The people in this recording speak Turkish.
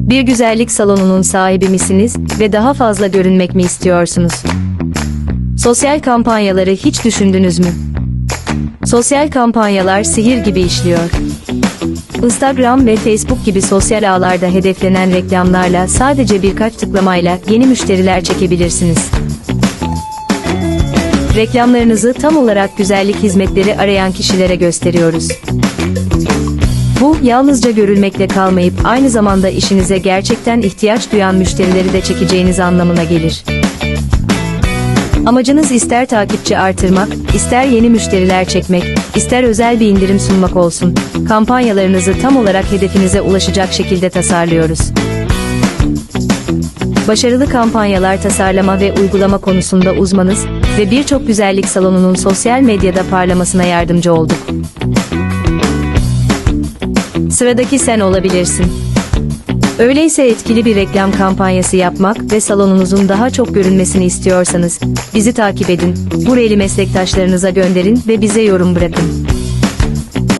Bir güzellik salonunun sahibi misiniz ve daha fazla görünmek mi istiyorsunuz? Sosyal kampanyaları hiç düşündünüz mü? Sosyal kampanyalar sihir gibi işliyor. Instagram ve Facebook gibi sosyal ağlarda hedeflenen reklamlarla sadece birkaç tıklamayla yeni müşteriler çekebilirsiniz. Reklamlarınızı tam olarak güzellik hizmetleri arayan kişilere gösteriyoruz. Bu, yalnızca görülmekle kalmayıp aynı zamanda işinize gerçekten ihtiyaç duyan müşterileri de çekeceğiniz anlamına gelir. Amacınız ister takipçi artırmak, ister yeni müşteriler çekmek, ister özel bir indirim sunmak olsun. Kampanyalarınızı tam olarak hedefinize ulaşacak şekilde tasarlıyoruz. Başarılı kampanyalar tasarlama ve uygulama konusunda uzmanız ve birçok güzellik salonunun sosyal medyada parlamasına yardımcı olduk. Sıradaki sen olabilirsin. Öyleyse etkili bir reklam kampanyası yapmak ve salonunuzun daha çok görünmesini istiyorsanız bizi takip edin, bu reli meslektaşlarınıza gönderin ve bize yorum bırakın.